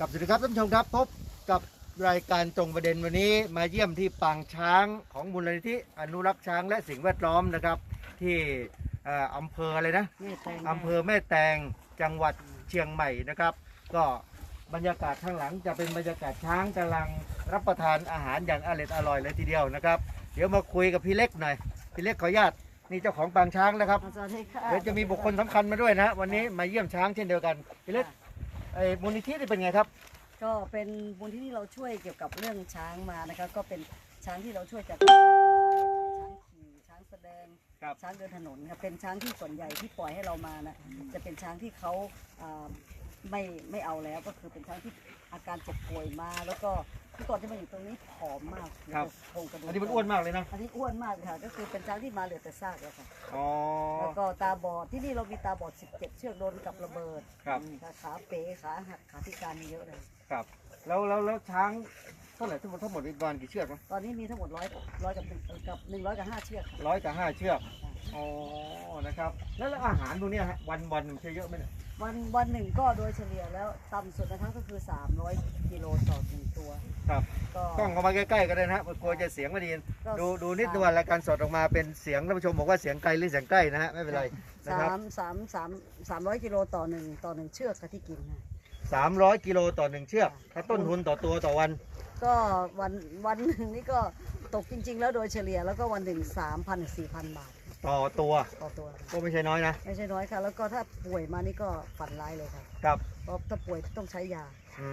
กับสวัสดีครับท่านผู้ชมครับพบกับรายการตรงประเด็นวันนี้มาเยี่ยมที่ปางช้างของมูลนิธิอนุรักษ์ช้างและสิ่งแวดล้อมนะครับ ที่เอ่ออำเภออะไรนะแม่แตงอำเภอแม่แตงจังหวัดเชียงใหม่นะครับ ก็บรรยากาศข้างหลังจะเป็นบรรยากาศช้างกำลังรับประทานอาหารอย่างอร่อยอร่อยเลยทีเดียวนะครับ เดี๋ยวมาคุยกับพี่เล็กหน่อยพี่เล็กขออนุญาตนี่เจ้าของปางช้างนะครับ สวัสดีค่ะเดี๋ยวจะมีบุคคลสำคัญมาด้วยนะ วันนี้มาเยี่ยมช้างเช่นเดียวกันพี่เล็ก ไอ้มูลนิธินี่เป็นไงครับ ก็เป็นบุญที่เราช่วยเกี่ยวกับเรื่องช้างมานะคะ ก็เป็นช้างที่เราช่วยจากช้างขี่ช้างแสดงครับ ช้างเดินถนนครับเป็นช้างที่ส่วนใหญ่ที่ปล่อยให้เรามานะจะเป็นช้างที่เขาอ่าไม่ไม่เอาแล้วก็คือเป็นช้างที่อาการเจ็บป่วยมา แล้วก็ ที่ก่อนที่มาอยู่ตรงนี้ผอมมากครับ โครงกระดูกอันนี้มันอ้วนมากเลยนะ อันนี้อ้วนมากค่ะ ก็คือเป็นช้างที่มาเหลือแต่ซากแล้วค่ะ อ๋อ แล้วก็ตาบอดที่นี่เรามีตาบอด 17 เชือกโดนกับระเบิดครับอืมขาขาเป๋ขาหักขาพิการมีเยอะเลย ครับ แล้วแล้วแล้วช้างเท่าไหร่ทั้งหมดทั้งหมดมีประมาณกี่เชือกนะตอนนี้มีทั้งหมดร้อยร้อยกับหนึ่งกับหนึ่งร้อยกับห้าเชือกค่ะร้อยกับห้าเชือก อ๋อ นะครับ แล้วแล้วอาหารพวกเนี้ยฮะวันวันหนึ่งใช้เยอะไหมเนี่ย วันวันหนึ่งก็โดยเฉลี่ยแล้วต่ำสุดนะคะก็คือ 300กิโลต่อหนึ่งตัวครับ ก็ กล้องเข้ามาใกล้ๆก็ได้นะฮะกลัวจะเสียงไม่ดีก็ ดูดูนิดนึงว่ารายการสดออกมาเป็นเสียงท่านผู้ชมบอกว่าเสียงไกลหรือเสียงใกล้นะฮะไม่เป็นไรนะคสารับมสามสามสามร้อยกิโลต่อหนึ่งต่อหนึ่งเชือกค่ะที่กินค่ะสามร้อยกิโลต่อหนึ่งเชือกถ้าต้นทุนต่อตัวต่อวัน ก็วันวันหนึ่งนี่ก็ตกจริง ๆ แล้วโดยเฉลี่ยแล้วก็วันหนึ่งสามพันสี่พันบาท ต่อตัวต่อตัวก็ไม่ใช่น้อยนะไม่ใช่น้อยค่ะ แล้วก็ถ้าป่วยมานี่ก็ฝันร้ายเลยค่ะครับ เพราะถ้าป่วยต้องใช้ยา อื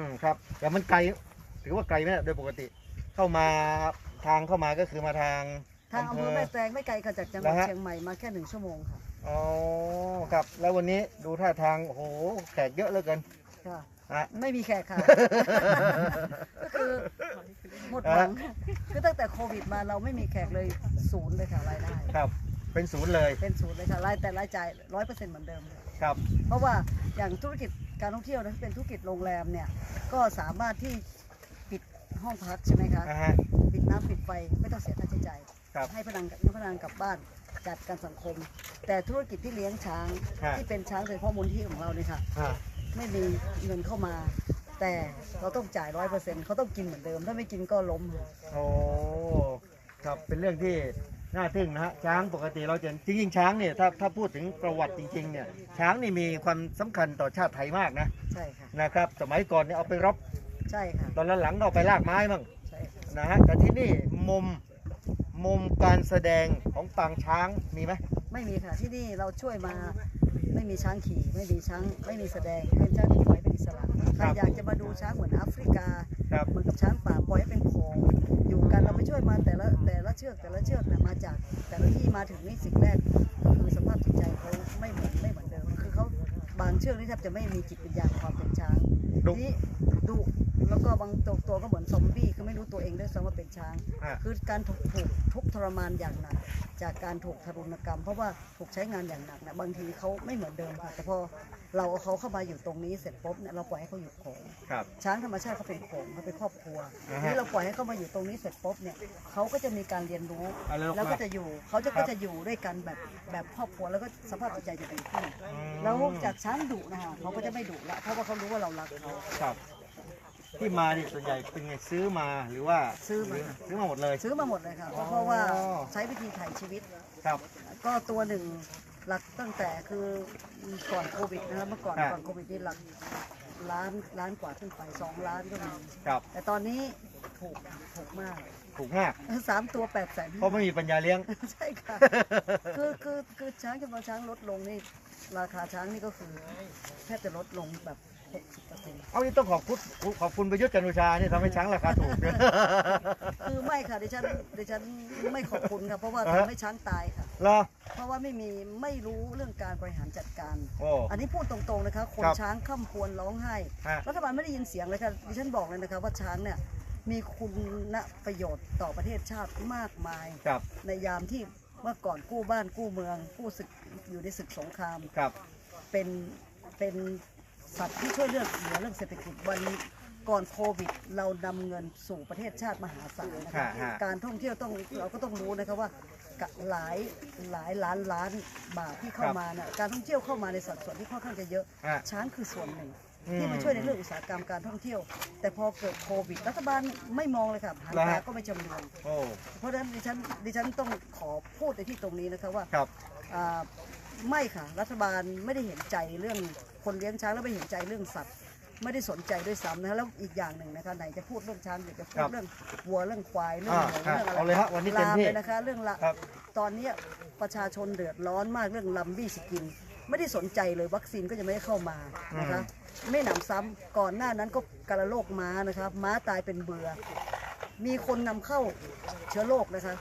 มครับแต่มันไกลถือว่าไกลไหมเนี่ยโดยปกติ เข้ามาทางเข้ามาก็คือมาทาง ทางอำเภอแม่แตงไม่ไกลค่ะจากจังหวัดนะฮะ เชียงใหม่มาแค่หนึ่งชั่วโมงค่ะอ๋อครับ แล้ววันนี้ดูท่าทางโอ้โหแขกเยอะเหลือเกินค่ะ ฮะ ไม่มีแขกค่ะ ก็คือหมดหวังคือตั้งแต่โควิดมาเราไม่มีแขกเลยศูนย์เลยค่ะรายได้ ครับเป็นศูนย์เลยเป็นศูนย์เลยค่ะรายแต่รายจ่ายร้อยเปอร์เซ็นต์เหมือนเดิมค่ะครับ เพราะว่าอย่างธุรกิจการท่องเที่ยวนะที่เป็นธุรกิจโรงแรมเนี่ย ก็สามารถที่ปิดห้องพักใช่ไหมคะนะฮะ ปิดน้ำปิดไฟไม่ต้องเสียค่าใช้จ่ายครับ ให้พนักงานพนักงานกลับบ้านจัดการสังคม แต่ธุรกิจที่เลี้ยงช้างฮะ ที่เป็นช้างโดยเฉพาะมูลที่ของเราเนี่ยค่ะ อ่า ไม่มีเงินเข้ามา แต่เราต้องจ่ายร้อยเปอร์เซ็นต์เขาต้องกินเหมือนเดิม ถ้าไม่กินก็ล้มค่ะโอ้ครับเป็นเรื่องที่น่าทึ่งนะฮะช้างปกติเราจะจริงๆช้างเนี่ยถ้าถ้าพูดถึงประวัติจริงๆเนี่ยช้างนี่มีความสำคัญต่อชาติไทยมากนะใช่ค่ะนะครับสมัยก่อนเนี่ยเอาไปรบใช่ค่ะตอนหลังๆก็เอาไปลากไม้บ้างใช่ค่ะนะฮะแต่ที่นี่มุมมุมการแสดงของปางช้างมีไหมไม่มีค่ะที่นี่เราช่วยมา ไม่มีช้างขี่ไม่มีช้างไม่มีแสดงเป็นช้างที่ปล่อยเป็นอิสระใครอยากจะมาดูช้างเหมือนแอฟริกาครับเหมือนกับช้างป่าปล่อยให้เป็นโขงอยู่กันเราไปช่วยมาแต่ละแต่ละเชือกแต่ละเชือกเนี่ยมาจาก แต่ละที่มาถึงนี่สิ่งแรกก็คือสภาพจิตใจเขาไม่เหมือนไม่เหมือนเดิมคือเขาบางเชือกนี่แทบจะไม่มีจิตวิญญาณความเป็นช้างดุนี่ดุ แล้วก็บางตัวตัวก็เหมือนซอมบี้คือไม่รู้ตัวเองด้วยซ้ำว่าเป็นช้าง อะ คือการถูกถูกทุกข์ทรมานอย่างหนัก จากการถูกทารุณกรรม เพราะว่าถูกใช้งานอย่างหนักนะบางทีเขาไม่เหมือนเดิมค่ะแต่พอเราเอาเขาเข้ามาอยู่ตรงนี้เสร็จปุ๊บเนี่ยเราปล่อยให้เขาอยู่โขงครับ ช้างธรรมชาติเขาเป็นโขงเขาเป็นครอบครัวอ่าฮะ นี่เราปล่อยให้เขามาอยู่ตรงนี้เสร็จปุ๊บเนี่ยเขาก็จะมีการเรียนรู้ เอาเลยลูกแล้วก็มา จะอยู่เขาจะครัก็บจะอยู่ด้วยกันแบบแบบครอบครัวแล้วก็สภาพจิตใจจะดีขึ้นอืมแล้วจากช้างดุนะคะเขาก็จะไม่ดุละเพราะว่าเขารู้ว่าเรารักเขา ครับ ที่มานี่ส่วนใหญ่เป็นไงซื้อมาหรือว่าซื้อมาซื้อมาหมดเลย ซื้อมาหมดเลยค่ะเพอ๋อราะเพราะว่าใช้วิธีถ่ายชีวิต ครับ ก็ตัวหนึ่งหลักตั้งแต่คือก่อนโควิดนะครับเมื่อก่อนอะ ก่อนโควิดนี่หลักล้านล้านกว่าขึ้นไปสองล้านก็มีครับแต่ตอนนี้ถูกถูกมากถูกมากสามตัวแปดแสนเพราะไม่มีปัญญาเลี้ยง ใช่ค่ะ คือคือคือช้างจำนวนช้างลดลงนี่ราคาช้างนี่ก็คือแทบจะลดลงแบบหกสิบ เปอร์เซ็นต์เอานี่ต้องขอบคุณขอบคุณประยุทธ์จันทร์โอชานี่ทำให้ช้างราคาถูกเนี่ย คือไม่ค่ะดิฉันดิฉันไม่ขอบคุณค่ะเพราะว่าอ่าฮะ ทำให้ช้างตายค่ะ เหรอ เพราะว่าไม่มีไม่รู้เรื่องการบริหารจัดการ โอ้อันนี้พูดตรงๆนะคะ คนครับช้างข้ามควรร้องไห้ ฮะ รัฐบาลไม่ได้ยินเสียงเลยค่ะดิฉันบอกเลยนะคะว่าช้างเนี่ยมีคุณประโยชน์ต่อประเทศชาติมากมาย ครับในยามที่เมื่อก่อนกู้บ้านกู้เมืองกู้ศึกอยู่ในศึกสงคราม ครับ เป็นเป็น สัตว์ที่ช่วยเรื่องเหลือเรื่องเศรษฐกิจวันก่อนโควิด เรานำเงินสู่ประเทศชาติมหาศาลนะคะฮะฮะการท่องเที่ยวต้องเราก็ต้องรู้นะคะว่ากะหลายหลายล้านล้านบาทที่เข้ามาเนี่ยการท่องเที่ยวเข้ามาในสัดส่วนที่ค่อนข้างจะเยอะ อะ ช้างคือส่วนหนึ่ง อืมที่มาช่วยในเรื่องอุตสาหกรรมการท่องเที่ยว แต่พอเกิดโควิด รัฐบาลไม่มองเลยค่ะหันเหรอตาฮะ ก็ไม่จำเรืองโอ้ เพราะฉะนั้นดิฉันดิฉันต้องขอพูดในที่ตรงนี้นะคะว่าครับ อ่าไม่ค่ะ รัฐบาลไม่ได้เห็นใจเรื่อง คนเลี้ยงช้างแล้วไม่เห็นใจเรื่องสัตว์ ไม่ได้สนใจด้วยซ้ำนะคะแล้วอีกอย่างหนึ่งนะคะไหนจะพูดเรื่องช้างเดี๋ยวจะพูครัดบเรื่องวัวเรื่องควายเรื่องอ่าหมูครับเรื่องอะไรเอาเลยฮะวันนี้เต็มลามที่เลยนะคะเรื่องละครับ ตอนเนี้ยประชาชนเดือดร้อนมากเรื่องลัมบี้สกิน ไม่ได้สนใจเลยวัคซีนก็จะไม่ได้เข้ามานะคะไม่หนำซ้ำก่อนหน้านั้นก็กาฬโรคม้านะครับม้าตายเป็นเบือ มีคนนำเข้าเชื้อโรคนะคะ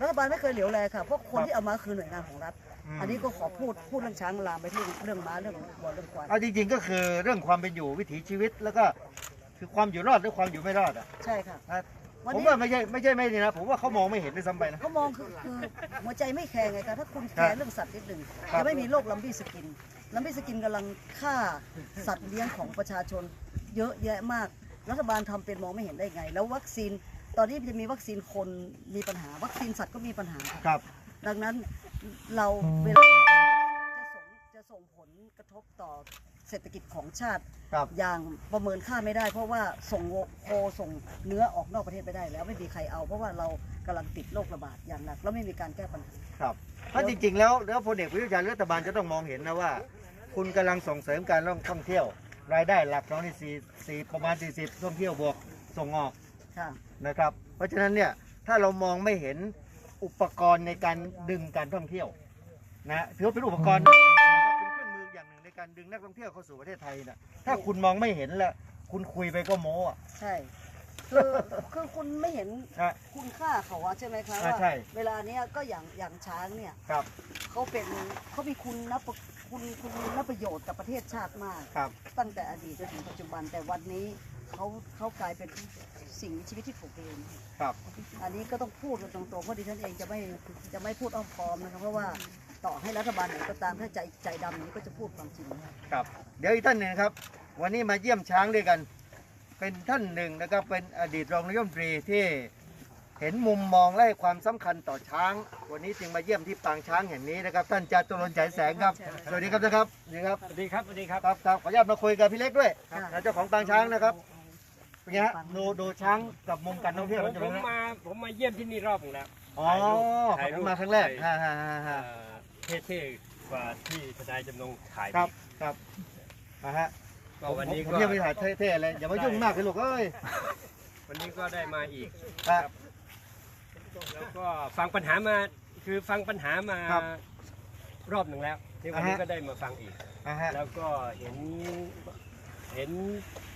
รัฐบาลไม่เคยเหลียวแลค่ะเพราะคนที่เอามาคือหน่วยงานของรัฐ อันนี้ก็ขอพูดพูดเรื่องช้างลามไปที่เรื่องม้าเรื่องวัวเรื่องควายเอาจริงๆก็คือเรื่องความเป็นอยู่วิถีชีวิตแล้วก็คือความอยู่รอดหรือความอยู่ไม่รอดอะใช่ค่ะอะวันผมนี้ว่าไม่ใช่ไม่ใช่ไม่นี่นะผมว่าเขามองไม่เห็นด้วยซ้ำไปนะ เขามองคือคือหัวใจไม่แคร์ไงคะถ้าคุณแคครัร์บเรื่องสัตว์นิดหนึ่งครับ จะไม่มีโรคลัมบี้สกินลัมบี้สกินกำลังฆ่าสัตว์เลี้ยงของประชาชน เยอะแยะมาก รัฐบาลทำเป็นมองไม่เห็นได้ไง แล้ววัคซีนตอนนี้จะมีวัคซีนคนมีปัญหา วัคซีนสัตว์ก็มีปัญหาค่ะครับ ดังนั้นเราเวลาจะส่งจะส่งผลกระทบต่อเศรษฐกิจของชาติ ครับอย่างประเมินค่าไม่ได้ เพราะว่าส่งโคส่งเนื้อออกนอกประเทศไม่ได้แล้วไม่มีใครเอา เพราะว่าเรากำลังติดโรคระบาดอย่างหนัก แล้วไม่มีการแก้ปัญหา ครับเพราะจริงๆ แล้วแล้วพลเอกประยุทธ์จันทร์รัฐบาลจะต้องมองเห็นนะว่า คุณกำลังส่งเสริมการท่องเที่ยว รายได้หลักของนี่สี่สี่ประมาณ 40ท่องเที่ยวบวกส่งออกค่ะ นะครับ เพราะฉะนั้นเนี่ยถ้าเรามองไม่เห็น อุปกรณ์ในการดึงการท่องเที่ยวนะถือว่าเป็นอุปกรณ์นะครับเป็นเครื่องมืออย่างหนึ่งในการดึงนักท่องเที่ยวเข้าสู่ประเทศไทยนะถ้าคุณมองไม่เห็นแล้วคุณคุยไปก็โม้อะ ใช่ คือคือคุณไม่เห็นนะคุณค่าเขาอะใช่ไหมคะอ่าว่าใช่ เวลาเนี้ยก็อย่างอย่างช้างเนี่ยครับเขาเป็นเขามีคุณนับคุณคุณนับประโยชน์กับประเทศชาติมาก ครับ ตั้งแต่อดีตจนถึงปัจจุบันแต่วันนี้ เขาเขากลายเป็นสิ่งมีชีวิตที่ถูกลืมครับ อันนี้ก็ต้องพูดกันตรงๆเพราะดิฉันเองจะไม่จะไม่พูดอ้อมค้อมนะครับเพราะว่าต่อให้รัฐบาลไหนก็ตามถ้าใจใจดำอย่างนี้ก็จะพูดความจริงนะครับครับ เดี๋ยวอีกท่านหนึ่งครับ วันนี้มาเยี่ยมช้างด้วยกัน เป็นท่านหนึ่งนะครับเป็นอดีตรองนายกรัฐมนตรีที่เห็นมุมมองและให้ความสำคัญต่อช้าง วันนี้จึงมาเยี่ยมที่ปางช้างแห่งนี้นะครับท่านจาตุรนต์ฉายแสงครับ สวัสดีครับนะครับสวัสดีครับสวัสดีครับสวัสดีครับครับครับขออนุญาตมาคุยกับพี่เล็กด้วยค่ะนะเจ้าของปางช้างนะครับ เป็นไงฮะดูดูช้างกับมุมการท่องเที่ยวผมัมนจะผเป็นมไงมาผมมาเยี่ยมที่นี่รอบหนึงแล้ว อ๋อถ่ายรูป ผมมาครั้งแรกถ่าฮ่ายฮ่าฮ่าเอ่ฮ่าอเท่ๆกว่าที่ทนายจำนงถ่ายครับครับนะฮะก็วันนี้ผมก็เยี่ยมไปถ่ายเท่ๆเลยอย่ามายุ่งมากเลยลูกเอ้ยวันนี้ก็ได้มาอีก ครับ แล้วก็ฟังปัญหามาคือฟังปัญหามาครับรอบหนึ่งแล้วที่วันนี้อ่าฮะ ก็ได้มาฟังอีก นะฮะ แล้วก็เห็นเห็น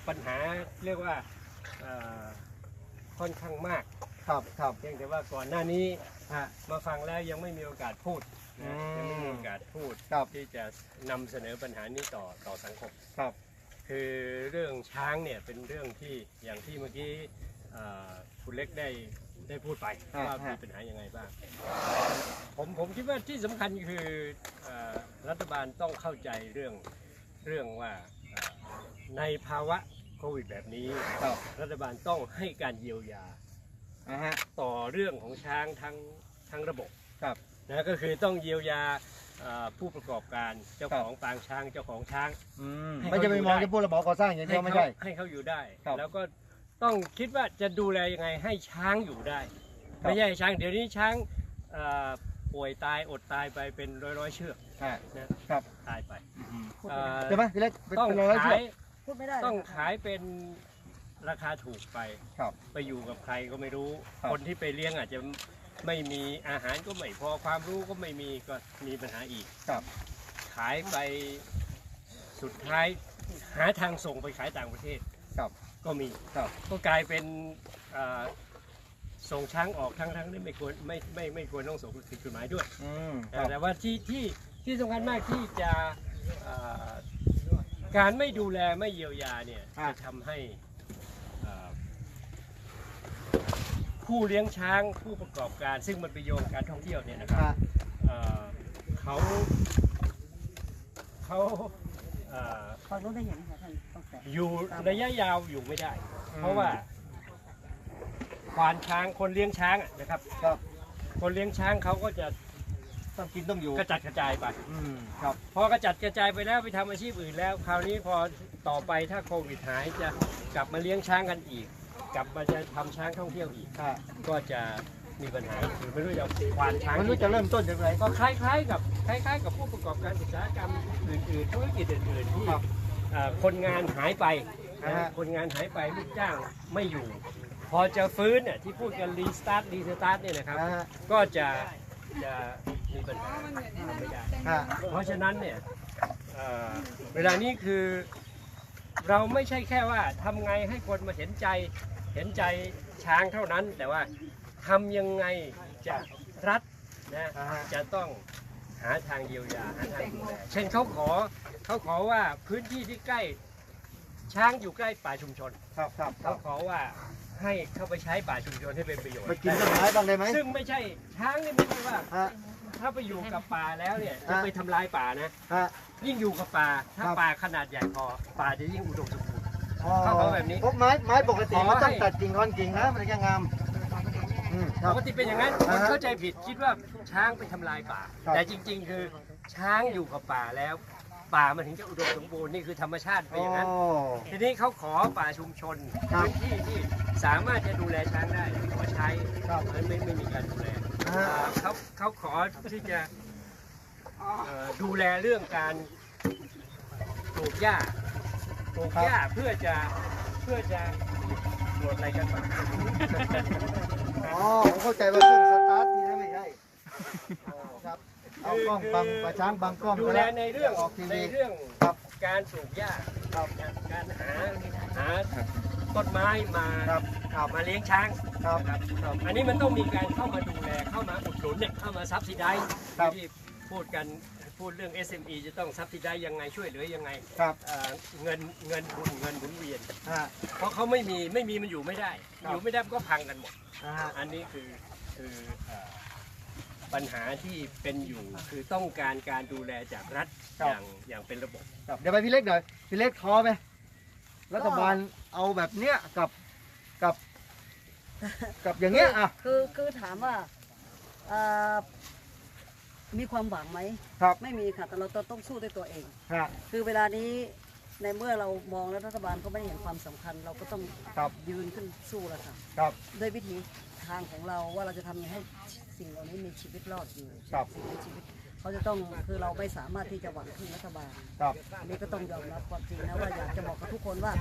ปัญหาเรียกว่าเอ่อค่อนข้างมาก ครับครับ เพียงแต่ว่าก่อนหน้านี้ฮะ มาฟังแล้วยังไม่มีโอกาสพูดนะอืม ยังไม่มีโอกาสพูดครับที่จะนำเสนอปัญหานี้ต่อต่อสังคม ครับ คือเรื่องช้างเนี่ยเป็นเรื่องที่อย่างที่เมื่อกี้เอ่อคุณเล็กได้ได้พูดไปอ่าว่าฮะมีปัญหายังไงบ้าง ผมผมคิดว่าที่สำคัญคือเอ่อรัฐบาลต้องเข้าใจเรื่องเรื่องว่าเอ่อในภาวะ โควิดแบบนี้ ครับรัฐบาลต้องให้การเยียวยานะฮะ ต่อเรื่องของช้างทั้งทั้งระบบครับนะก็คือต้องเยียวยาเอ่อผู้ประกอบการเจ้าของปางช้างเจ้าของช้าง อืมให้ไม่จะไปเขาอยู่มองได้จะพูดระบอกก่อสร้างอย่างเดียวไม่ใช่ ให้เขาอยู่ได้ ครับแล้วก็ต้องคิดว่าจะดูแลยังไงให้ช้างอยู่ได้ ครับ ไม่ใช่ช้างเดี๋ยวนี้ช้างเอ่อป่วยตายอดตายไปเป็นร้อยร้อยๆเชือกฮะนะครับตายไปพูดเอ่ไม่ได้อใช่ไหมพี่เล็กเป็นต้องเป็นร้อยขาเชือกย พูดไม่ได้ต้องนะคะขายเป็นราคาถูกไปครับ ไปอยู่กับใครก็ไม่รู้ ครับ คนที่ไปเลี้ยงอาจจะไม่มีอาหารก็ไม่พอความรู้ก็ไม่มีก็มีปัญหาอีก ครับ ขายไปสุดท้ายหาทางส่งไปขายต่างประเทศครับก็มีครับ ก็กลายเป็นเอ่อส่งช้างออกทั้งทั้งที่ไม่ควรไม่ไม่ไม่ควรต้องส่งผิดกฎหมายด้วย อืมคแต่รับ แต่ว่าที่ที่ที่สำคัญมากที่จะเอ่อ การไม่ดูแลไม่เยียวยาเนี่ยจะทำให้เอ่อผู้เลี้ยงช้างผู้ประกอบการ ซึ่งมันไปโยงการท่องเที่ยวเนี่ยนะครับฮะเอ่อเขาเขาเอ่อฟังรู้ได้เห็นค่ะท่านต้องแต่อยู่ระยะยาวอยู่ไม่ได้ เพราะว่าควานช้างคนเลี้ยงช้างอะนะครับ ครับ คนเลี้ยงช้างเขาก็จะ ต้องกินต้องอยู่กระจัดกระจายไป อืมครับ พอกระจัดกระจายไปแล้วไปทำอาชีพอื่นแล้ว คราวนี้พอต่อไปถ้าโควิดหายจะกลับมาเลี้ยงช้างกันอีก กลับมาจะทำช้างท่องเที่ยวอีก ค่ะก็จะมีปัญหาคือไม่รู้จะควานช้างมันรู้จะเริ่มต้นอย่างไรก็คล้ายๆ กับคล้ายๆ กับผู้ประกอบการอุตสาหกรรมอื่นๆธุรกิจอื่นๆที่ครับเอ่อคนงานหายไปนะอ่าฮะคนงานหายไปลูกจ้างไม่อยู่ พอจะฟื้นเนี่ยที่พูดกันรีสตาร์ทรีสตาร์ทเนี่ยนะครับ นะฮะก็จะ จะมีปัญหาทำไม่ได้ ฮะเพราะฉะนั้นเนี่ยเอ่อเวลานี้คือเราไม่ใช่แค่ว่าทำไงให้คนมาเห็นใจเห็นใจช้างเท่านั้น แต่ว่าทำยังไงจะรัฐนะอ่าฮะจะต้องหาทางเยียวยาหาทางดูแลเช่นเขาขอเขาขอว่าพื้นที่ที่ใกล้ช้างอยู่ใกล้ป่าชุมชน ครับครับครัเขาบขอว่า ให้เข้าไปใช้ป่าชุมชนให้เป็นประโยชน์ไปกินต้นไม้บ้างได้ไหม ซึ่งไม่ใช่ช้างนี่ไม่ใช่ว่า ฮะ ถ้าไปอยู่กับป่าแล้วเนี่ยจะอะไปทำลายป่านะ ฮะ ยิ่งอยู่กับป่า ถ้าครับ ป่าขนาดใหญ่พอ ป่าจะยิ่งอุดมสมบูรณ์ อ๋อเขาขอแบบนี้พวกไม้ไม้ปกติขอมันต้องให้ตัดกิ่งคอนกิ่งนะมันถึงจะงามอืมคปรับ กติเป็นอย่างนั้นคอ่านฮะเข้าใจผิดคิดว่าช้างไปทำลายป่า ครับ แต่จริง ๆ คือช้างอยู่กับป่าแล้ว ป่ามันถึงจะอุดมสมบูรณ์นี่คือธรรมชาติเป็นอย่างนั้นโอ้ทีนี้เขาขอป่าชุมชนครับพื้นที่ที่สามารถจะดูแลช้างได้ขอใช้ครับไม่ไม่ไม่มีการดูแลอ่าอ่า เขาเขาขอที่จะเอ่อดูแลเรื่องการปลูกหญ้าปลูกหญ้าเพื่อจะเพื่อจะตรวจอะไรกันบ้าง อ๋อผมเข้าใจว่าเครื่องสตาร์ททีนะไม่ใช่ครับ เอากล้องบังประช้างบังกล้องดูไปแลแล้วในเรื่องออกทีในวีเรื่องครับ การปลูกหญ้าครับการหาหาต้นไม้มาครับครับมาเลี้ยงช้างครับนะครับครับ อันนี้มันต้องมีการเข้ามาดูแลเข้ามาอุดหนุนเนี่ยเข้ามาซับซิไดครับ ที่พูดกันพูดเรื่อง SME จะต้องซับซิไดยังไงช่วยเหลือยังไงครับเอ่อเงินเงินทุนเงินหมุนเวียน ฮะ เพราะเขาไม่มีไม่มีมันอยู่ไม่ได้ ครับ อยู่ไม่ได้มันก็พังกันหมดอ่าฮะอันนี้คือคือเอ่อ ปัญหาที่เป็นอยู่คือต้องการการดูแลจากรัฐอย่างอย่างเป็นระบบ ครับเดี๋ยวไปพี่เล็กหน่อยพี่เล็กท้อไหมรัฐบาลเอาแบบเนี้ยกับกับ กับอย่างเงี้ยอะคือคือถามว่าเอ่อมีความหวังไหม ครับไม่มีค่ะ แต่เราต้องสู้ด้วยตัวเอง ฮะคือเวลานี้ในเมื่อเรามองแล้วรัฐบาลก็ไม่ได้เห็นความสำคัญ เราก็ต้องครับยืนขึ้นสู้แล้วค่ะ ครับ ด้วยวิธีทางของเราว่าเราจะทำยังไงให้ สิ่งเหล่านี้มีชีวิตรอดอยู่ครับสิ่งมีชีวิตเขาจะต้องคือเราไม่สามารถที่จะหวังพึ่งรัฐบาลครับอันนี้ก็ต้องยอมรับความจริงนะว่าอยากจะบอกกับทุกคนว่า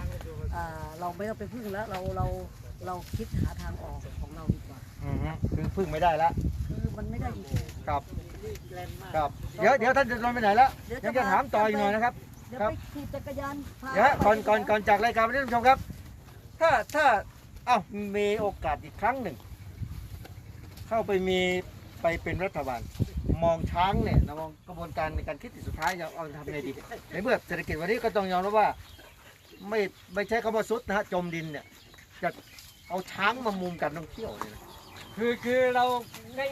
อ่าเราไม่ต้องไปพึ่งแล้วเราเราเราคิดหาทางออกของเราดีกว่า อือฮึคือพึ่งไม่ได้แล้วคือมันไม่ได้จริงครับครับเดี๋ยวเดี๋ยวท่านจะลงไปไหนแล้วเดี๋ยวจะยังจะถามต่ออีกหน่อยนะครับๆเดี๋ยวครับ ไปขี่จักรยานพาเดี๋ยวก่อนไปก่อนก่อนจากรายการไปท่านผู้ชมครับ ถ้าถ้าเอ้ามีโอกาสอีกครั้งหนึ่ง เข้าไปมีไปเป็นรัฐบาล มองช้างเนี่ยนะมองกระบวนการในการคิดที่สุดท้ายจะเอาทำไงดีในเมื่อเศรษฐกิจวันนี้ก็ต้องยอมรับว่า ไม่ไม่ใช้คำว่าซุดนะฮะจมดินเนี่ยจะเอาช้างมามุมการท่องเที่ยวเนี่ยนะ คือคือเรา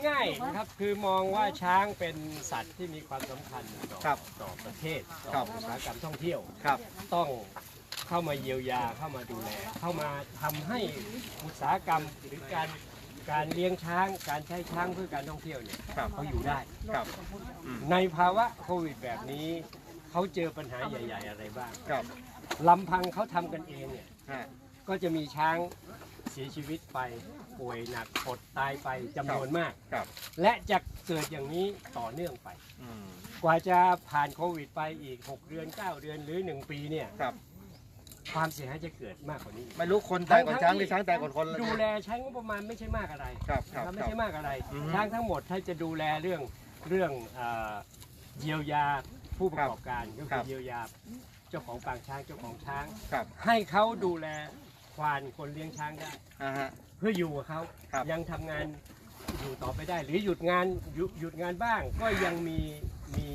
ง่ายๆนะครับคือมองว่าช้างเป็นสัตว์ที่มีความสำคัญต่อครับต่อประเทศครัต่อบ อุตสาหกรรมท่องเที่ยว ครับ ต้องเข้ามาเยียวยาเข้ามาดูแล เข้ามาทำให้อุตสาหกรรมหรือการ การเลี้ยงช้าง การใช้ช้างเพื่อการท่องเที่ยวเนี่ยครับเขาอยู่ได้ ครับในภาวะโควิดแบบนี้ เขาเจอปัญหาใหญ่ ๆ อะไรบ้างครับลำพังเขาทำกันเองเนี่ย ฮะ ก็จะมีช้างเสียชีวิตไปป่วยหนักอดตายไปจำนวนมาก ครับ และจะเกิดอย่างนี้ต่อเนื่องไป อืมกว่าจะผ่านโควิดไปอีก 6 เดือน 9 เดือนหรือ 1 ปีเนี่ย ครับ ความเสียหายจะเกิดมากกว่านี้ ไม่รู้คนตายก่อนช้างหรือช้างตายก่อนคนแล้วดูเนี่ยแลใช้งบประมาณไม่ใช่มากอะไรครับครับนะไม่ครับใช่มากอะไร อือฮึช้างทั้งหมดถ้าจะดูแลเรื่องเรื่องเอ่อเยียวยาผู้ประกอบการก็ครัคือบ เยียวยาเจ้าของปางช้างเจ้าของช้าง ครับให้เขาดูแลควานคนเลี้ยงช้างได้ อ่าฮะ เพื่ออยู่กับเขาครับ ยังทำงานอยู่ต่อไปได้ หรือหยุดงานหยุดหยุดงานบ้างก็ยังมีมี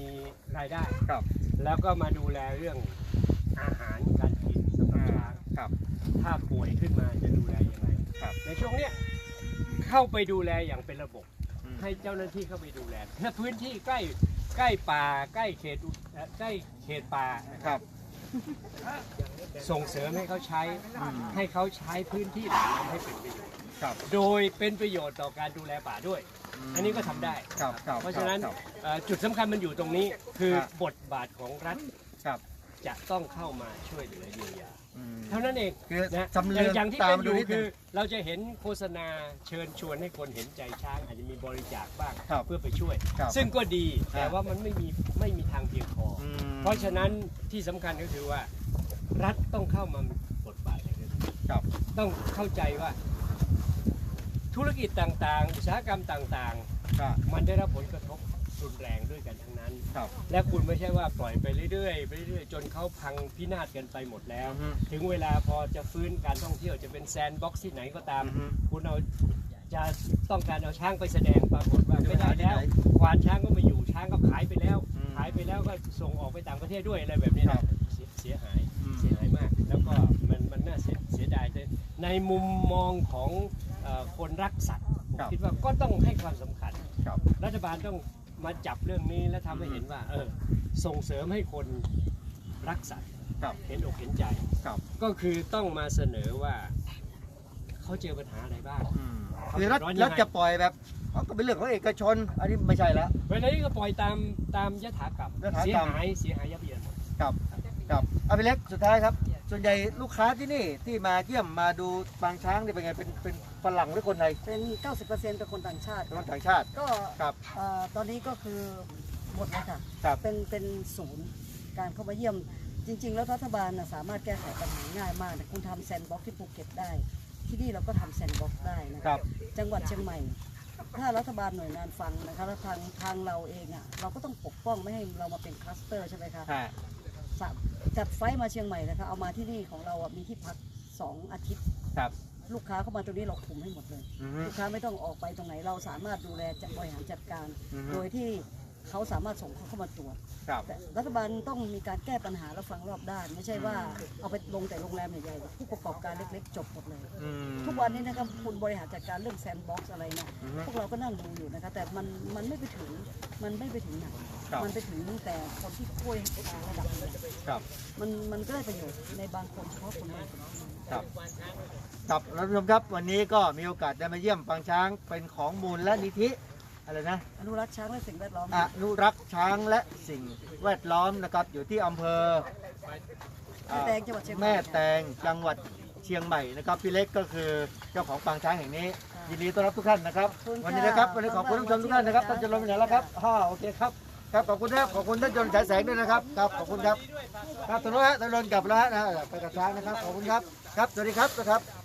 รายได้ ครับ แล้วก็มาดูแลเรื่องอาหารการกินสำหรับช้าง ครับถ้าป่วยขึ้นมาจะดูแลยังไงครับในช่วงเนี้ยเข้าไปดูแลอย่างเป็นระบบ อืม ให้เจ้าหน้าที่เข้าไปดูแลถ้าพื้นที่ใกล้ใกล้ป่าใกล้เขตอุเอ่อใกล้เขตป่านะคครับรับ ส่งเสริมให้เขาใช้อืมให้เขาใช้พื้นที่เหล่านั้นให้เป็นประโยชน์ครับโดยเป็นประโยชน์ต่อการดูแลป่าด้วยออันนี้ก็ทำได้ ครับครับเพราะฉะนั้นครับ เอ่อจุดสำคัญมันอยู่ตรงนี้คือครับ บทบาทของรัฐครับ จะต้องเข้ามาช่วยเหลือเยียวยาอืม เท่านั้นเองคือนะจำเรืองอย่างที่ตาเป็มนมาอดูยู่นิดนึคืง อ เราจะเห็นโฆษณาเชิญชวนให้คนเห็นใจช้างอาจจะมีบริจาคบ้างครับเพื่อไปช่วย ครับซึ่งก็ดีครับ แต่ว่ามันไม่มีไม่มีทางเพียงพอออืมเพราะฉะนั้นที่สำคัญก็คือว่า รัฐต้องเข้ามามีบทบาทในเรื่องนี้ ครับ ต้องเข้าใจว่า ธุรกิจต่างๆ อุตสาหกรรมต่างครับ ๆ มันได้รับผลกระทบ รุนแรงด้วยกันทั้งนั้น ครับ และคุณไม่ใช่ว่าปล่อยไปเรื่อยๆไปเรื่อยๆจนเขาพังพินาศกันไปหมดแล้ว อือฮึถึงเวลาพอจะฟื้นการท่องเที่ยวจะเป็นแซนด์บ็อกซ์ที่ไหนก็ตาม อือฮึคุณเอาจะต้องการเอาช้างไปแสดงปรากฏว่าจะไปไม่ได้หาที่แล้วไหนควานช้างก็ไม่อยู่ช้างก็ขายไปแล้ว อืมขายไปแล้วก็ส่งออกไปต่างประเทศด้วยอะไรแบบนี้ครันะบ เสียเสียหาย อืม เสียหายมาก แล้วก็มันมันน่าเสียเสียดายแต่ในมุมมองของเอ่อคนรักสัตว์ผมครับ คิดว่าก็ต้องให้ความสำคัญ ครับ รัฐบาลต้อง มาจับเรื่องนี้และทำให้เห็นว่าเออส่งเสริมให้คนรักสัตว์ครับเห็นอกเห็นใจ ครับ ก็คือต้องมาเสนอว่าเขาเจอปัญหาอะไรบ้าง อืมคือรัฐร้อนยังไง รัฐจะปล่อยแบบเอาก็เป็นเรื่องของเอกชน อันนี้ไม่ใช่แล้วเวลานี้ก็ปล่อยตามตามยถากรรมยถากรรม เสียหายเสียหายยับเยินหมด ครับครับเอาไปเล็กสุดท้ายครับ ส่วนใหญ่ลูกค้าที่นี่ที่มาเยี่ยมมาดูปางช้างนี่เป็นไงเป็นเป็น ฝรั่งหรือคนไทยเป็น 90%เป็นคนต่างชาติคนต่างชาติ ก็ครับเอ่อตอนนี้ก็คือหมดเลยค่ะครับ เป็นเป็นศูนย์การเข้ามาเยี่ยม จริง ๆ แล้วรัฐบาลน่ะสามารถแก้ไขปัญหาง่ายมากนะคุณทำแซนด์บ็อกซ์ที่ภูเก็ตได้ ที่นี่เราก็ทำแซนด์บ็อกซ์ได้นะคคะรับ จังหวัดเชียงใหม่ ถ้ารัฐบาลหน่วยงานฟังนะคะแล้วทางทางเราเองอะเราก็ต้องปกป้องไม่ให้เรามาเป็นคลัสเตอร์ใช่ไหมคะ ฮะสะจัดไฟล์มาเชียงใหม่นะคะ เอามาที่นี่ของเราอะมีที่พัก 2 อาทิตย์ ครับ ลูกค้าเข้ามาตรงนี้เราคุมให้หมดเลย อือฮึ ลูกค้าไม่ต้องออกไปตรงไหนเราสามารถดูแลจัดบริหารจัดการ อือฮึ โดยที่ เขาสามารถส่งเขาเข้ามาตรวจครับ แต่รัฐบาลต้องมีการแก้ปัญหาและฟังรอบด้าน ไม่ใช่ว่าเอาไปลงแต่โรงแรมใหญ่ๆผู้ประกอบการเล็กๆ จบหมดเลย อืม ทุกวันนี้นะครับคุณบริหารจัดการเรื่องแซนด์บ็อกซ์อะไรเนี่ยอือฮึพวกเราก็นั่งดูอยู่นะคะแต่มันมันไม่ไปถึงมันไม่ไปถึงไหนครับ มันไปถึงแต่คนที่ช่วยระดับหนึ่งครับ มันมันก็ได้ประโยชน์ในบางคนเฉพาะคนบางคนครับครับท่านผู้ชมครับวันนี้ก็มีโอกาสได้มาเยี่ยมปางช้างเป็นของมูลและนิธิ อะไรนะอนุรักษ์ช้างและสิ่งแวดล้อมอนุรักษ์ช้างและสิ่งแวดล้อมนะครับ อยู่ที่อำเภอแม่แตงจังหวัดเชียงใหม่แม่แตงจังหวัดเชียงใหม่นะครับพี่เล็กก็คือเจ้าของปางช้างแห่งนี้ค่ะยินดีต้อนรับทุกท่านนะครับขอบคุณค่ะวันนี้นะครับวันนี้ขอบคุณท่านผู้ชมทุกท่านนะครับขอบท่านคุณจะลงไปไหนแล้วครับฮ่าโอเคครับครับขอบคุณนะครับขอบคุณท่านจนฉายแสงด้วยนะครับครับขอบคุณครับครับตอนนี้ฮะตอนนกลับแล้วฮะนะไปกับช้างนะครับขอบคุณครับครับสวัสดีครับนะครับ